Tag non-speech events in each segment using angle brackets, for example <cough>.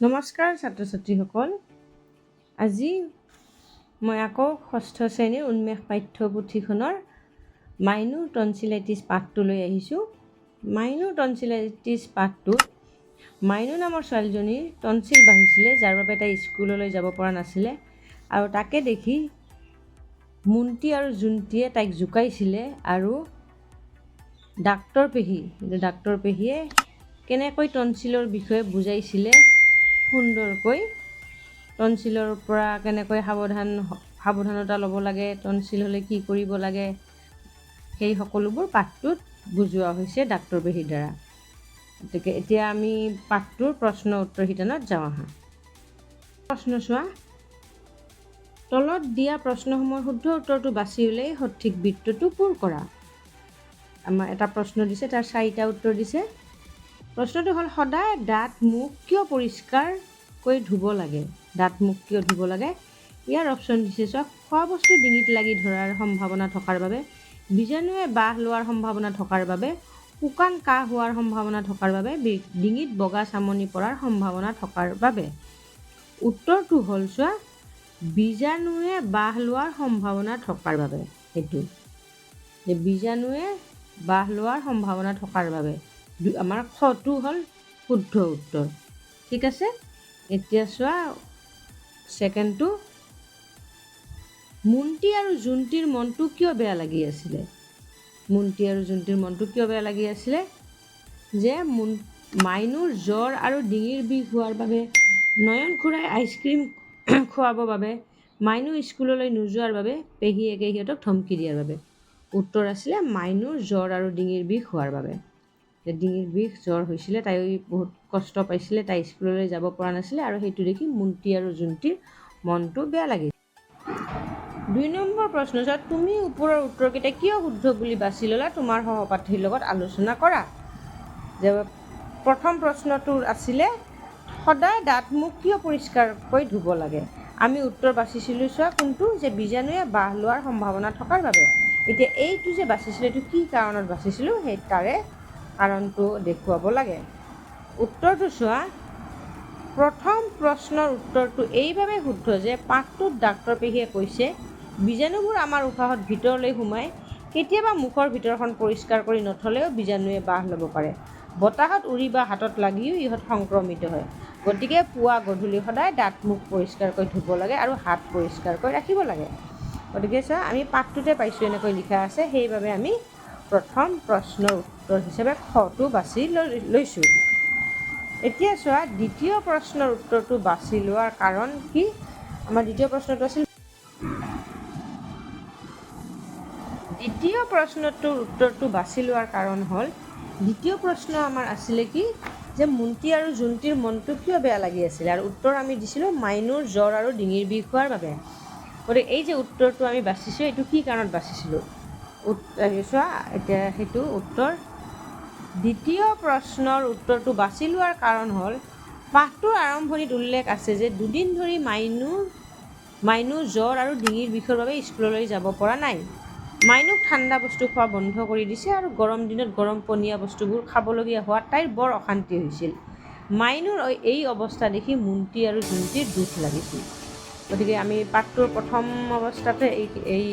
নমস্কাৰ ছাত্ৰ ছাত্ৰীসকল আজি মই আকৌ ষষ্ঠ শ্ৰেণীৰ উন্মেষ পাঠ্যপুথিখনৰ মাইনু টনচিলাইটিছ পাঠটো লৈ আহিছোঁ। মাইনু টনচিলাইটিছ পাঠটোত মাইনু নামৰ ছোৱালীজনীৰ টনচিল বাঢ়িছিলে যাৰ বাবে তাই স্কুললৈ যাব পৰা নাছিলে। আৰু তাকে দেখি মুন্তি আৰু জোন্তীয়ে তাইক জোকাইছিলে আৰু ডাক্তৰ পেহী ডাক্তৰ পেহীয়ে কেনেকৈ টনচিলৰ বিষয়ে বুজাইছিলে সুন্দৰকৈ টনচিলৰ পৰা কেনেকৈ সাৱধান সাৱধানতা ল'ব লাগে টনচিল হ'লে কি কৰিব লাগে, সেই সকলোবোৰ পাঠটোত বুজোৱা হৈছে ডাক্তৰ পেহীৰ দ্বাৰা। গতিকে এতিয়া আমি পাঠটোৰ প্ৰশ্ন উত্তৰ শিতানত যাওঁ আহা। প্ৰশ্ন চোৱা, তলত দিয়া প্ৰশ্নসমূহৰ শুদ্ধ উত্তৰটো বাছি উলিয়াই সঠিক বৃত্তটো পূৰ কৰা। আমাৰ এটা প্ৰশ্ন দিছে, তাৰ চাৰিটা উত্তৰ দিছে। প্ৰশ্নটো হ'ল, সদায় দাঁত মুখ কিয় পৰিষ্কাৰকৈ ধুব লাগে? দাঁত মুখ কিয় ধুব লাগে? ইয়াৰ অপশ্যন দিছে চাওক খোৱা বস্তু ডিঙিত লাগি ধৰাৰ সম্ভাৱনা থকাৰ বাবে, বীজাণুৱে বাহ লোৱাৰ সম্ভাৱনা থকাৰ বাবে, শুকান কাহ হোৱাৰ সম্ভাৱনা থকাৰ বাবে ডিঙিত বগা চামনি পৰাৰ সম্ভাৱনা থকাৰ বাবে। উত্তৰটো হ'ল, চোৱা, বীজাণুৱে বাহ লোৱাৰ সম্ভাৱনা থকাৰ বাবে, সেইটো। যে বীজাণুৱে বাহ লোৱাৰ সম্ভাৱনা থকাৰ বাবে। আমাৰ খটো হ'ল শুদ্ধ উত্তৰ। ঠিক আছে? এতিয়া চোৱা ছেকেণ্ডটো। মুন্তি আৰু জোন্তীৰ মনটো কিয় বেয়া লাগি আছিলে? মুন্তি আৰু জোন্তীৰ মনটো কিয় বেয়া লাগি আছিলে? যে মুন মাইনুৰ জ্বৰ আৰু ডিঙিৰ বিষ হোৱাৰ বাবে নয়ন খুৰাই আইচক্ৰীম <clears throat> খুৱাবৰ বাবে, মাইনু স্কুললৈ নোযোৱাৰ বাবে পেহীয়েকে সিহঁতক ধমকি দিয়াৰ বাবে। উত্তৰ আছিলে মাইনুৰ জ্বৰ আৰু ডিঙিৰ বিষ হোৱাৰ বাবে। ডিঙিৰ বিষ, জ্বৰ হৈছিলে, তাই বহুত কষ্ট পাইছিলে, তাই স্কুললৈ যাব পৰা নাছিলে আৰু সেইটো দেখি মুন্তি আৰু জোন্তীৰ মনটো বেয়া লাগিল। দুই নম্বৰ প্ৰশ্ন চোৱা তুমি ওপৰৰ উত্তৰকেইটা কিয় শুদ্ধ বুলি বাছি ল'লা? তোমাৰ সহপাঠীৰ লগত আলোচনা কৰা। যে প্ৰথম প্ৰশ্নটো আছিলে, সদায় দাঁত মুখ কিয় পৰিষ্কাৰকৈ ধুব লাগে? আমি উত্তৰ বাচিছিলোঁ চোৱা কোনটো? যে বীজাণুৱে বাহ লোৱাৰ সম্ভাৱনা থকাৰ বাবে। এতিয়া এইটো যে বাচিছিলোঁ এইটো কি কাৰণত বাচিছিলোঁ সেই তাৰে কাৰণটো দেখুৱাব লাগে। উত্তৰটো চোৱা, প্ৰথম প্ৰশ্নৰ উত্তৰটো এইবাবে শুদ্ধ যে পাঠটোত ডাক্তৰ পেহীয়ে কৈছে, বীজাণুবোৰ আমাৰ উশাহত ভিতৰলৈ সোমাই, কেতিয়াবা মুখৰ ভিতৰখন পৰিষ্কাৰ কৰি নথলেও বীজাণুৱে বাহ ল'ব পাৰে। বতাহত উৰি বা হাতত লাগিও ইহঁত সংক্ৰমিত হয়। গতিকে পুৱা গধূলি সদায় দাঁত মুখ পৰিষ্কাৰকৈ ধুব লাগে আৰু হাত পৰিষ্কাৰকৈ ৰাখিব লাগে। গতিকে চোৱা, আমি পাঠটোতে পাইছোঁ এনেকৈ লিখা আছে, সেইবাবে আমি প্ৰথম প্ৰশ্নৰ উত্তৰ হিচাপে খটো বাছি লৈছোঁ। এতিয়া চোৱা, দ্বিতীয় প্ৰশ্নৰ উত্তৰটো বাছি লোৱাৰ কাৰণ কি? আমাৰ দ্বিতীয় প্ৰশ্নটো আছিল দ্বিতীয় প্ৰশ্নটোৰ উত্তৰটো বাছি লোৱাৰ কাৰণ হ'ল, দ্বিতীয় প্ৰশ্ন আমাৰ আছিলে কি? যে মুন্তি আৰু জোন্তীৰ মনটো কিয় বেয়া লাগি আছিলে? আৰু উত্তৰ আমি দিছিলোঁ, মাইনুৰ জ্বৰ আৰু ডিঙিৰ বিষ হোৱাৰ বাবে। গতিকে এই যে উত্তৰটো আমি বাচিছোঁ এইটো কি কাৰণত বাচিছিলোঁ চোৱা, এতিয়া সেইটো উত্তৰ দ্বিতীয় প্ৰশ্নৰ উত্তৰটো বাছি লোৱাৰ কাৰণ হ'ল, পাঠটোৰ আৰম্ভণিত উল্লেখ আছে যে দুদিন ধৰি মাইনু মাইনু জ্বৰ আৰু ডিঙিৰ বিষৰ বাবে স্কুললৈ যাব পৰা নাই। মাইনুক ঠাণ্ডা বস্তু খোৱা বন্ধ কৰি দিছে আৰু গৰম দিনত গৰম পনীয়া বস্তুবোৰ খাবলগীয়া হোৱাত তাইৰ বৰ অশান্তি হৈছিল। মাইনুৰ এই অৱস্থা দেখি মুন্তি আৰু জুন্তিৰ দুখ লাগিছিল। গতিকে আমি পাঠটোৰ প্ৰথম অৱস্থাতে এই এই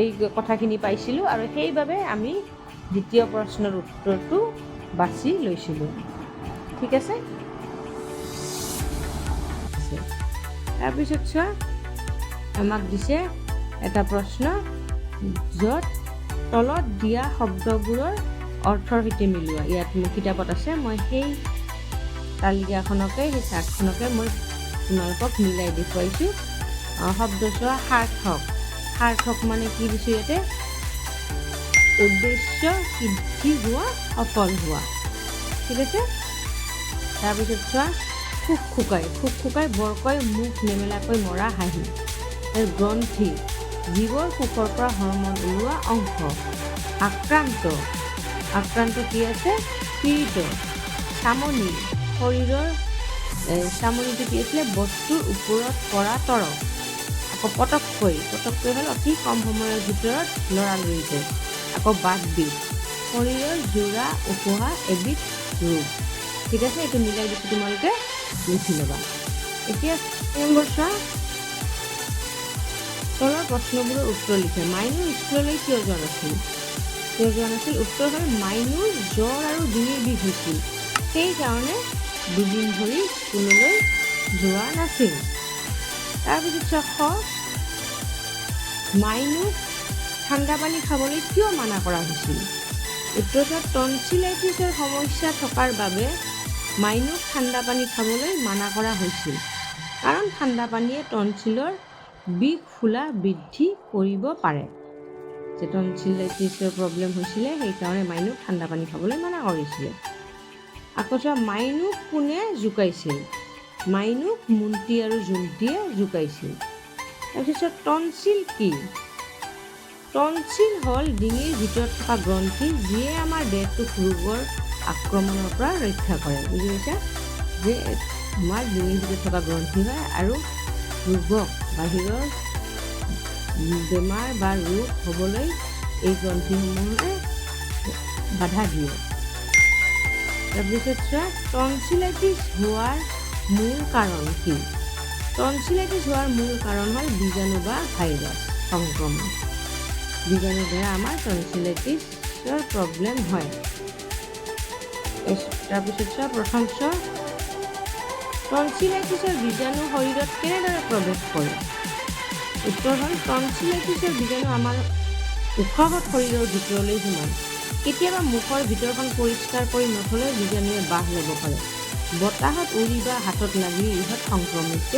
এই কথাখিনি পাইছিলোঁ আৰু সেইবাবে আমি দ্বিতীয় প্ৰশ্নৰ উত্তৰটো বাছি লৈছিলোঁ। ঠিক আছে? তাৰপিছত চোৱা, আমাক দিছে এটা প্ৰশ্ন য'ত তলত দিয়া শব্দবোৰৰ অৰ্থৰ সৈতে মিলোৱা। ইয়াত মোৰ কিতাপত আছে, মই সেই তালিকাখনকে, সেই চাৰ্টখনকে মই তোমালোকক মিলাই দেখুৱাইছোঁ। শব্দ চোৱা সাৰ্থক। সাৰ্থক মানে কি দিছোঁ ইয়াতে? উদ্দেশ্য সিদ্ধি হোৱা সফল হোৱা ঠিক আছে? তাৰপিছত চোৱা, খুক খুকাই খুক খুকাই বৰকৈ মুখ নেমেলাকৈ মৰা হাঁহি। গ্ৰন্থি জীৱৰ সুখৰ পৰা হৰমন ওলোৱা অংশ। আক্ৰান্ত। আক্ৰান্ত কি আছে? পীড়িত। চামনি। শৰীৰৰ চামনিটো কি আছিলে? বস্তুৰ ওপৰত পৰা তৰক আকৌ পটককৈ পটককৈ হ'ল অতি কম সময়ৰ ভিতৰত লৰালৰিকৈ। আকৌ বাদ বিষ শৰীৰৰ যোৰা উশোহা এবিধ ৰোগ ঠিক আছে, এইটো মিলাই দিছোঁ তোমালোকে, লিখি ল'বা। এতিয়া নম্বৰ চোৱা তলৰ প্ৰশ্নবোৰৰ উত্তৰ লিখে। মাইনুৰ স্কুললৈ কিয় যোৱা নাছিল? কিয় যোৱা নাছিল? উত্তৰ হ'ল, মাইনুৰ জ্বৰ আৰু ডিঙিৰ বিষ হৈছিল। সেইকাৰণে দুদিন ধৰি স্কুললৈ যোৱা নাছিল। তাৰপিছত খ। মাইনুক ঠাণ্ডা পানী খাবলৈ কিয় মানা কৰা হৈছিল? উত্তৰটোত টনচিলাইটিছৰ সমস্যা থকাৰ বাবে মাইনুক ঠাণ্ডা পানী খাবলৈ মানা কৰা হৈছিল। কাৰণ ঠাণ্ডা পানীয়ে টনচিলৰ বিষ ফুলা বৃদ্ধি কৰিব পাৰে। যে টনচিলাইটিছৰ প্ৰব্লেম হৈছিলে সেইকাৰণে মাইনুক ঠাণ্ডা পানী খাবলৈ মানা কৰিছিলে। আকৌ চোৱা মাইনুক কোনে জোকাইছিল? মাইনুক মুন্তি আৰু জুন্তিয়ে জোকাইছিল। তাৰপিছত টনচিল কি? টনচিল হ'ল ডিঙিৰ ভিতৰত থকা গ্ৰন্থি যিয়ে আমাৰ দেহটোক ৰোগৰ আক্ৰমণৰ পৰা ৰক্ষা কৰে, বুজি পাইছা? যে আমাৰ ডিঙিৰ ভিতৰত থকা গ্ৰন্থি হয় আৰু ৰোগক বাহিৰৰ বেমাৰ বা ৰোগ হ'বলৈ এই গ্ৰন্থিসমূহে বাধা দিয়ে। তাৰপিছত চোৱা, টনচিলাইটিছ হোৱাৰ মূল কাৰণ কি? টনচিলাইটিছ হোৱাৰ মূল কাৰণ হ'ল বীজাণু বা ভাইৰাছ সংক্ৰমণ। বীজাণুৰ দ্বাৰা আমাৰ টনচিলাইটিছৰ প্ৰব্লেম হয়। তাৰপিছত প্ৰথম টনচিলাইটিছৰ বীজাণু শৰীৰত কেনেদৰে প্ৰৱেশ কৰে? উত্তৰ হ'ল টনচিলাইটিছৰ বীজাণু আমাৰ উশাহত শৰীৰৰ ভিতৰলৈ সোমায়। কেতিয়াবা মুখৰ ভিতৰখন পৰিষ্কাৰ কৰি নথলে বীজাণুৱে বাহ ল'ব পাৰে। বতাহত উৰি বা হাতত লাগি ইহঁত সংক্ৰমিত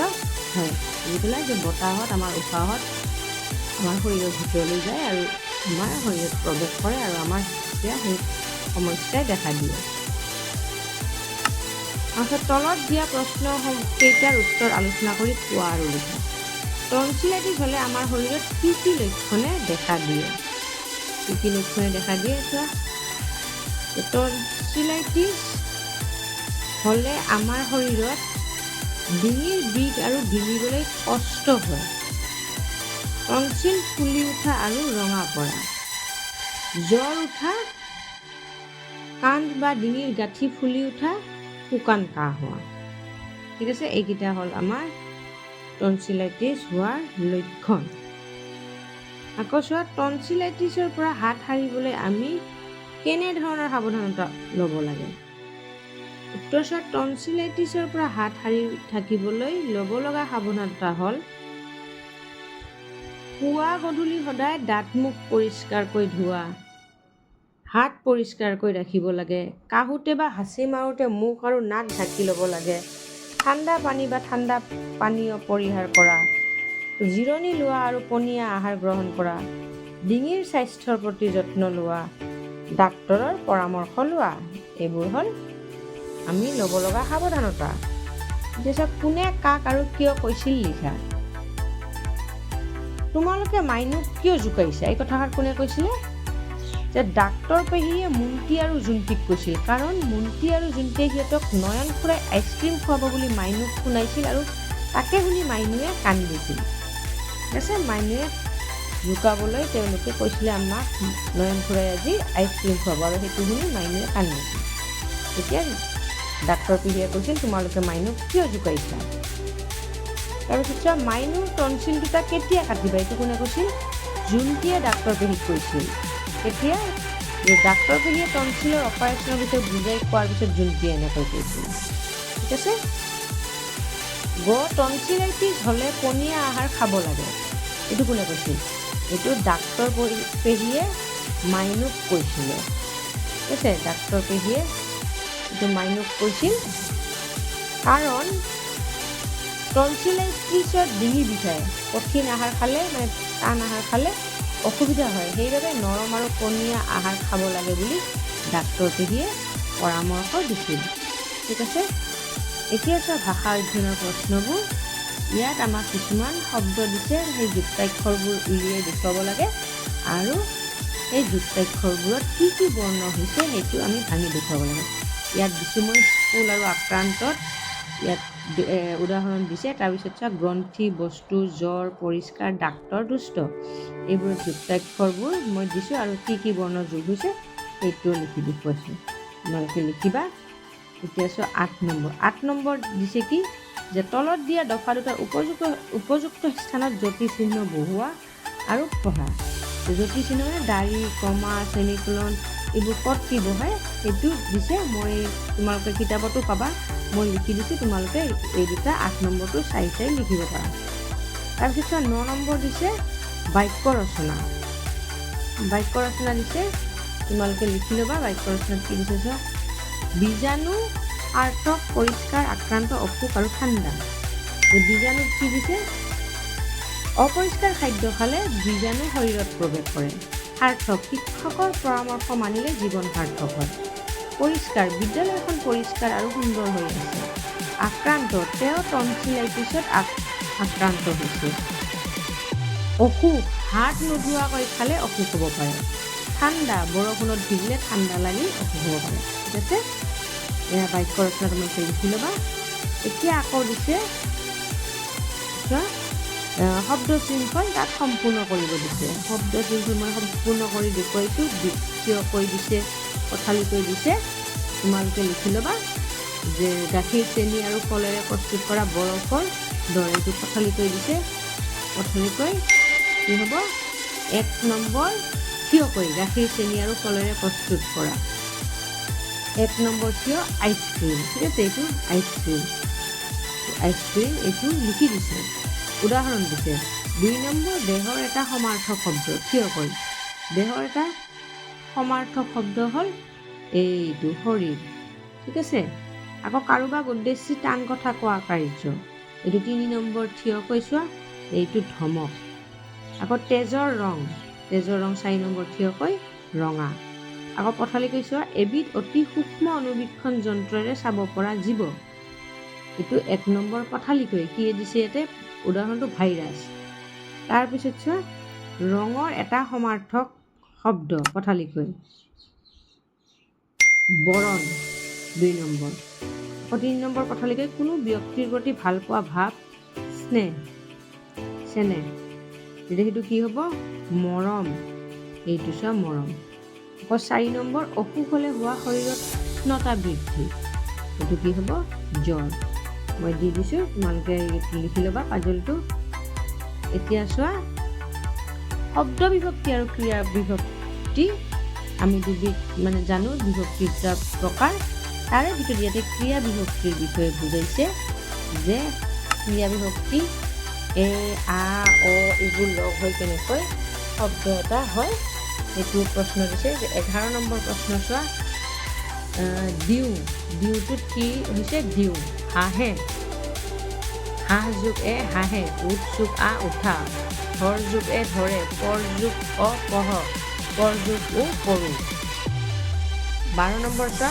হয়। বুজি পেলাই যে বতাহত আমাৰ উশাহত আমাৰ শৰীৰৰ ভিতৰলৈ যায় আৰু আমাৰ শৰীৰত প্ৰৱেশ কৰে আৰু আমাৰ তেতিয়া সেই সমস্যাই দেখা দিয়ে। তাৰপিছত তলত দিয়া প্ৰশ্ন কেইটাৰ উত্তৰ আলোচনা কৰি কোৱা আৰু লিখা টনচিলাইটিছ হ'লে আমাৰ শৰীৰত কি কি লক্ষণে দেখা দিয়ে? কি কি লক্ষণে দেখা দিয়ে চোৱা টনচিলাইটিছ হ'লে আমাৰ শৰীৰত ডিঙিৰ বিষ আৰু ডিঙিবলৈ কষ্ট হয়। টনচিল ফুলি উঠা আৰু ৰঙা পৰা। জ্বৰ উঠা, কান্ধ বা ডিঙিৰ গাঁঠি ফুলি উঠা, শুকান কাহ হোৱা। ঠিক আছে, এইকেইটা হ'ল আমাৰ টনচিলাইটিছ হোৱাৰ লক্ষণ। আকৌ চোৱা টনচিলাইটিছৰ পৰা হাত সাৰিবলৈ আমি কেনেধৰণৰ সাৱধানতা ল'ব লাগে? উত্তৰ চোৱা টনচিলাইটিছৰ পৰা হাত সাৰি থাকিবলৈ ল'ব লগা সাৱধানতা হ'ল পুৱা গধূলি সদায় দাঁত মুখ পৰিষ্কাৰকৈ ধোৱা হাত পৰিষ্কাৰকৈ ৰাখিব লাগে কাহোঁতে বা হাঁচি মাৰোঁতে মুখ আৰু নাক ঢাকি ল'ব লাগে ঠাণ্ডা পানী বা ঠাণ্ডা পানীয় পৰিহাৰ কৰা জিৰণি লোৱা আৰু পনীয়া আহাৰ গ্ৰহণ কৰা ডিঙিৰ স্বাস্থ্যৰ প্ৰতি যত্ন লোৱা ডাক্তৰৰ পৰামৰ্শ লোৱা এইবোৰ হ'ল আমি ল'ব লগা সাৱধানতা। এতিয়া কোনে কাক আৰু কিয় কৈছিল লিখা। তোমালোকে মাইনুক কিয় জোকাইছা? এই কথাষাৰ কোনে কৈছিলে? যে ডাক্তৰ পেহীয়ে মুন্তি আৰু জুন্তিক কৈছিল। কাৰণ মুন্তি আৰু জুন্তিয়ে সিহঁতক নয়ন ফুৰাই আইচক্ৰীম খুৱাব বুলি মাইনুক শুনাইছিল আৰু তাকে শুনি মাইনুৱে কান্দিছিল ঠিক আছে মাইনুৱে জোকাবলৈ তেওঁলোকে কৈছিলে আমাক নয়ন ফুৰাই আজি আইচক্ৰীম খুৱাব। আৰু সেইটো শুনি মাইনুৱে কান্দিছিল তেতিয়া ডাক্তৰ পেহীয়ে কৈছিল, তোমালোকে মাইনুক কিয় জোকাইছা? তাৰপিছত মাইনুৰ দুটা কেতিয়া কাটিবা? এইটো কোনে কৈছিল? জুন্তিয়ে ডাক্তৰ পেহীক কৈছিল তেতিয়া যে ডাক্তৰ পেহীয়ে টনচিলৰ অপাৰেশ্যনৰ বিষয়ে বুজাই কোৱাৰ পিছত জুন্তিয়ে এনেকৈ কৈছিল। ঠিক আছে? গ টনচিলাইটিছ হ'লে পনীয়া আহাৰ খাব লাগে। এইটো কোনে কৈছিল? এইটো ডাক্তৰ পেহীয়ে মাইনুক কৈছিলে। ঠিক আছে? ডাক্তৰ পেহীয়ে এইটো মাইনুক কৈছিল। কাৰণ টনচিলাইটিছত ডিঙি বিষায়। কঠিন আহাৰ খালে মানে টান আহাৰ খালে অসুবিধা হয়। সেইবাবে নৰম আৰু পনীয়া আহাৰ খাব লাগে বুলি ডাক্তৰপেহীয়ে পৰামৰ্শ দিছিল। ঠিক আছে? এতিয়া চোৱা ভাষা অধ্যয়নৰ প্ৰশ্নবোৰ। ইয়াত আমাক কিছুমান শব্দ দিছে। সেই যুক্তাক্ষৰবোৰ উলিয়াই দেখুৱাব লাগে। আৰু সেই যুক্তাক্ষৰবোৰত কি কি বৰ্ণ হৈছে সেইটো আমি ভাঙি দেখুৱাব লাগে। ইয়াত দিছোঁ মই স্কুল আৰু আক্ৰান্তত ইয়াত উদাহৰণ দিছে তাৰপিছত চোৱা, গ্ৰন্থি, বস্তু, জ্বৰ, পৰিষ্কাৰ, ডাক্তৰ, দুষ্ট। এইবোৰ যুক্তাক্ষৰবোৰ মই দিছোঁ আৰু কি কি বৰ্ণ যোগ হৈছে, সেইটোও লিখি দেখুৱাইছোঁ তোমালোকে লিখিবা। এতিয়া চোৱা, আঠ নম্বৰ। আঠ নম্বৰ দিছে কি, যে তলত দিয়া দফা দুটাৰ উপযুক্ত উপযুক্ত স্থানত জ্যোতি চিহ্ন বহুৱা আৰু পঢ়া। জ্যোতি চিহ্ন মানে দাড়ি কমা চেমিকলন এইবোৰ ক'ত কি বহায় সেইটো দিছে, মই তোমালোকে কিতাপতো পাবা। মই লিখি দিছোঁ, তোমালোকে এই দুটা আঠ নম্বৰটো চাই চাই লিখিব পাৰা। তাৰপিছত ন নম্বৰ দিছে, বাক্য ৰচনা। বাক্য ৰচনা দিছে, তোমালোকে লিখি ল'বা, বাক্য ৰচনাত কি দিছে চোৱা? বীজাণু আৰ্থক পৰিষ্কাৰ আক্ৰান্ত অসুখ আৰু ঠাণ্ডা। বীজাণুত কি দিছে? অপৰিষ্কাৰ খাদ্য খালে বীজাণু শৰীৰত প্ৰৱেশ কৰে। সাৰ্থক শিক্ষকৰ পৰামৰ্শ মানিলে জীৱন সাৰ্থক হয়। পৰিষ্কাৰ বিদ্যালয়খন পৰিষ্কাৰ আৰু সুন্দৰ হৈ আছে। আক্ৰান্ত তেওঁ টনচিলাইটিছত আক্ৰান্ত হৈছে। অসুখ হাত নোধোৱাকৈ খালে অসুখ হ'ব পাৰে। ঠাণ্ডা বৰষুণত ভিজিলে ঠাণ্ডা লাগি অসুখ হ'ব পাৰে। ঠিক আছে এয়া বাক্য ৰচনা তোমালোকে লিখি ল'বা। এতিয়া আকৌ দিছে চোৱা শব্দ শৃংখল তাত সম্পূৰ্ণ কৰিব দিছে। শব্দ শৃংখল মই সম্পূৰ্ণ কৰি দেখুৱাইছোঁ থিয়কৈ দিছে পথালিকৈ দিছে। তোমালোকে লিখি ল'বা যে গাখীৰ, চেনি আৰু কলেৰে প্ৰস্তুত কৰা বৰফৰ দৰে এইটো পথালিকৈ দিছে পথালিকৈ কি হ'ব? এক নম্বৰ থিয়কৈ গাখীৰ, চেনি আৰু কলেৰে প্ৰস্তুত কৰা। এক নম্বৰ থিয় আইচক্ৰীম ঠিক আছে, এইটো আইচক্ৰীম আইচক্ৰীম এইটো লিখি দিছে। উদাহৰণ দিছে। দুই নম্বৰ দেহৰ এটা সমাৰ্থক শব্দ। থিয়কৈ দেহৰ এটা সমাৰ্থক শব্দ হ'ল এইটো শৰীৰ। ঠিক আছে? আকৌ কাৰোবাক উদ্দেশ্যি টান কথা কোৱা কাৰ্য। এইটো তিনি নম্বৰ থিয়কৈ চোৱা। এইটো ধমক। আকৌ তেজৰ ৰং। তেজৰ ৰং চাৰি নম্বৰ থিয়কৈ ৰঙা। আকৌ পথালিকৈ চোৱা এবিধ অতি সূক্ষ্ম অনুবীক্ষণ যন্ত্ৰৰে চাব পৰা জীৱ। এইটো এক নম্বৰ পথালিকৈ। কি দিছে ইয়াতে? উদাহৰণটো ভাইৰাছ। তাৰপিছত চোৱা, ৰঙৰ এটা সমাৰ্থক শব্দ পথালিকৈ বৰণ, দুই নম্বৰ। তিনি নম্বৰ পথালিকৈ কোনো ব্যক্তিৰ প্ৰতি ভালো পোৱা ভাৱ, স্নেহ, চেনেহ। তেতিয়া সেইটো কি হ'ব? মৰম। এইটো চোৱা মৰম। আকৌ চাৰি নম্বৰ, অসুখ হ'লে হোৱা শৰীৰত উষ্ণতা বৃদ্ধি। এইটো কি হ'ব? জ্বৰ। মই দি দিছোঁ, তোমালোকে লিখি ল'বা, পাজলটো। এতিয়া চোৱা, শব্দ বিভক্তি আৰু ক্ৰিয়া বিভক্তি, আমি দুবিধ মানে জানো বিভক্তি দুটা প্ৰকাৰ। তাৰে ভিতৰত ইয়াতে ক্ৰিয়া বিভক্তিৰ বিষয়ে বুজাইছে যে ক্ৰিয়া বিভক্তি এ, আ, অ, এইবোৰ লগ হৈ কেনেকৈ শব্দ এটা হয় সেইটো প্ৰশ্ন দিছে যে এঘাৰ নম্বৰ প্ৰশ্ন চোৱা দিওঁ, দিওঁটোত কি হৈছে? দিওঁ। হাঁহে। হাঁহ যোগ এ হাঁহে উঠ যোগ আ উঠা। হৰ যোগ এ ধৰে পৰ যোগ অ পঢ় পৰ যোগ ও পঢ়ো বাৰ নম্বৰ চোৱা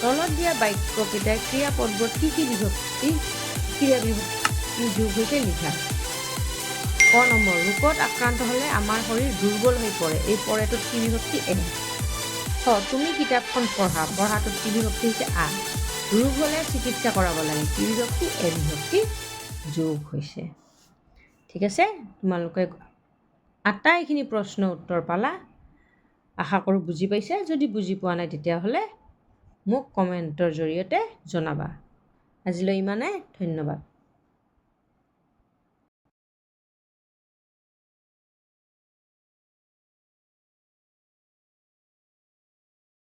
তলত দিয়া বাক্যকেইটাই ক্ৰিয়া পদবোৰত কি কি বিভক্তি ক্ৰিয়া বিভক্তি যোগ হৈছে লিখা। ক নম্বৰ, ৰোগত আক্ৰান্ত হ'লে আমাৰ শৰীৰ দুৰ্বল হৈ পৰে। এই পৰেটোত কি বিভক্তি এ? ছ তুমি কিতাপখন পঢ়া। পঢ়াটোত কি বিভক্তি হৈছে আ? ৰোগ হ'লে চিকিৎসা কৰাব লাগে। কি বিভক্তি এ বিভক্তি যোগ হৈছে। ঠিক আছে? তোমালোকে আটাইখিনি প্ৰশ্ন উত্তৰ পালা। আশা কৰোঁ বুজি পাইছা। যদি বুজি পোৱা নাই, তেতিয়াহ'লে মোক কমেণ্টৰ জৰিয়তে জনাবা। আজিলৈ ইমানে। ধন্যবাদ।